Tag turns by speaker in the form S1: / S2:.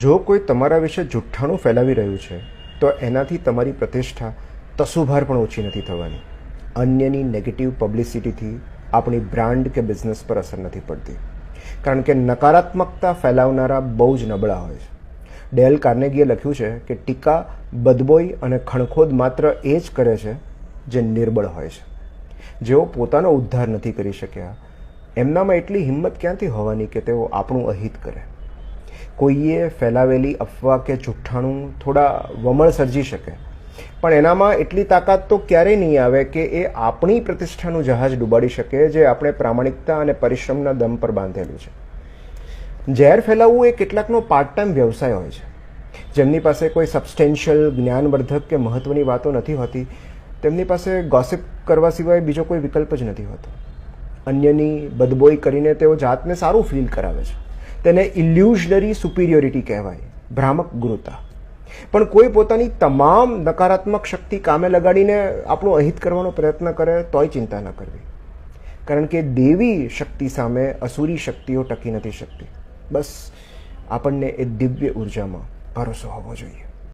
S1: જો કોઈ તમારા વિશે જુઠ્ઠાણું ફેલાવી રહ્યું છે, તો એનાથી તમારી પ્રતિષ્ઠા તસુભાર પણ ઓછી નથી થવાની. અન્યની નેગેટિવ પબ્લિસિટીથી આપણી બ્રાન્ડ કે બિઝનેસ પર અસર નથી પડતી. કારણ કે નકારાત્મકતા ફેલાવનારા બહુ જ નબળા હોય છે. ડેલ કાર્નેગીએ લખ્યું છે કે ટીકા બદબોઈ અને ખણખોદ માત્ર એ જ કરે છે જે નિર્બળ હોય છે. જેઓ પોતાનો ઉદ્ધાર નથી કરી શક્યા, એમનામાં એટલી હિંમત ક્યાંથી હોવાની કે તેઓ આપણું અહિત કરે? કોઈએ ફેલાવેલી અફવા કે જુઠ્ઠાણું થોડા વમળ સર્જી શકે. પણ એનામાં એટલી તાકાત તો ક્યારેય નહીં આવે કે એ આપણી પ્રતિષ્ઠાનું જહાજ ડૂબાડી શકે જે આપણે પ્રામાણિકતા અને પરિશ્રમના દમ પર બાંધેલું છે. ઝેર ફેલાવવું એ કેટલાકનો પાર્ટ ટાઈમ વ્યવસાય હોય છે. જેમની પાસે કોઈ સબસ્ટેન્શિયલ જ્ઞાનવર્ધક કે મહત્ત્વની વાતો નથી હોતી, તેમની પાસે ગોસિપ કરવા સિવાય બીજો કોઈ વિકલ્પ જ નથી હોતો. અન્યની બદબોઈ કરીને તેઓ જાતને સારું ફીલ કરાવે છે. તેને ઇલ્યુઝનરી સુપિરિયોરિટી કહેવાય, ભ્રામક ગુરુતા. પણ કોઈ પોતાની તમામ નકારાત્મક શક્તિ કામે લગાડીને આપણું અહિત કરવાનો પ્રયત્ન કરે તોય ચિંતા ન કરવી. કારણ કે દેવી શક્તિ સામે અસુરી શક્તિઓ ટકી નથી શકતી. બસ આપણને એ દિવ્ય ઉર્જામાં ભરોસો હોવો જોઈએ.